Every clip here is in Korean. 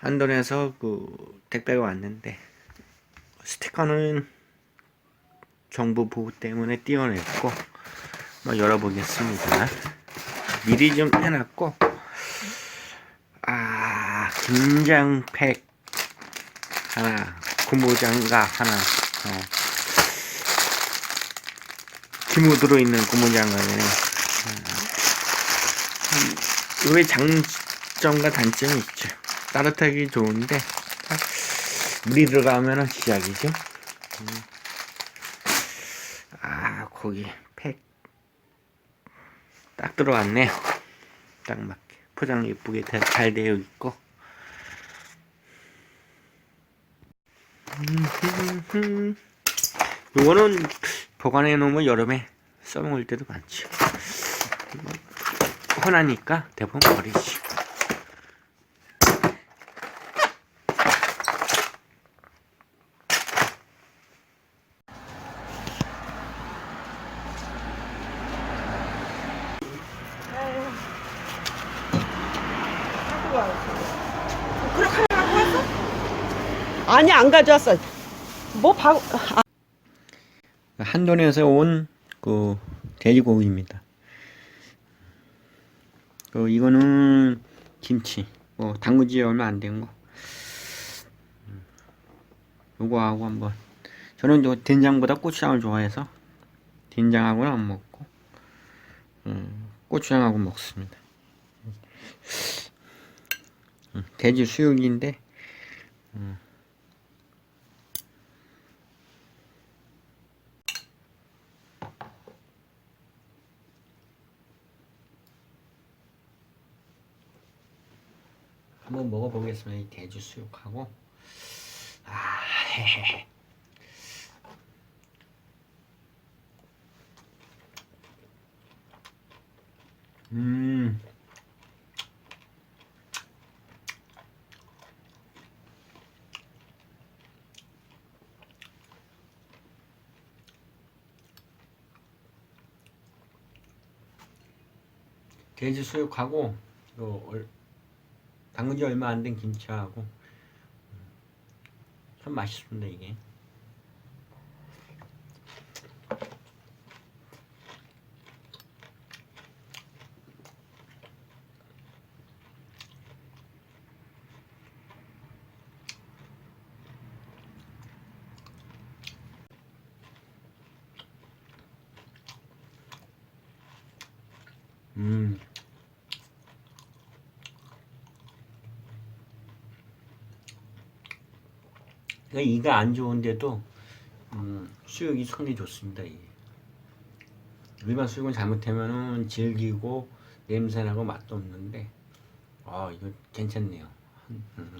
한돈에서 그 택배가 왔는데 스티커는 정부 보호 때문에 띄워냈고 뭐 열어보겠습니다. 미리 좀 해놨고 아 김장팩 하나 고무장갑 하나 어. 기모 들어있는 고무장갑이네 이게 장점과 단점이 있죠 따뜻하기 좋은데 물이 들어가면은 시작이죠. 음. 아 거기 팩 딱 들어왔네요. 딱 맞게. 포장 예쁘게 다- 잘 되어 있고. 음, 요거는 보관해 놓으면 여름에 써먹을 때도 많죠. 뭐, 흔하니까 대부분 버리지 그렇게 하려고 했어? 아니 안 가져왔어. 뭐 방, 아, 한돈에서 온 그 돼지고기입니다. 그 이거는 김치, 뭐 담그지 얼마 안 된 거. 음, 요거 하고 한번 저는 저 된장보다 고추장을 좋아해서 된장하고는 안 먹고 음, 고추장하고 먹습니다. 음, 돼지 수육인데 한번 먹어보겠습니다. 이 돼지 수육하고 아 헤헤헤. 음. 돼지 수육하고 요 얼- 담근 지 얼마 안 된 김치하고. 참 맛있습니다 이게. 음 그러니까 이가 안 좋은데도 음, 수육이 손이 좋습니다. 이게. 일반 수육은 잘못하면은 질기고 냄새나고 맛도 없는데 아 이거 괜찮네요. 음.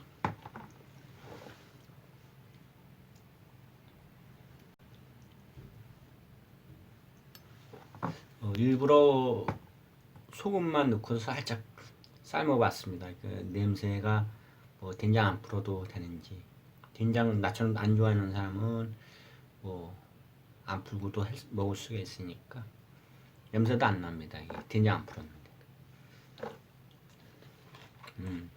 어, 일부러 소금만 넣고 살짝 삶아봤습니다. 그 냄새가 뭐 된장 안 풀어도 되는지 된장 나처럼 안 좋아하는 사람은 뭐 안 풀고도 먹을 수가 있으니까 냄새도 안 납니다. 된장 안 풀었는데. 음.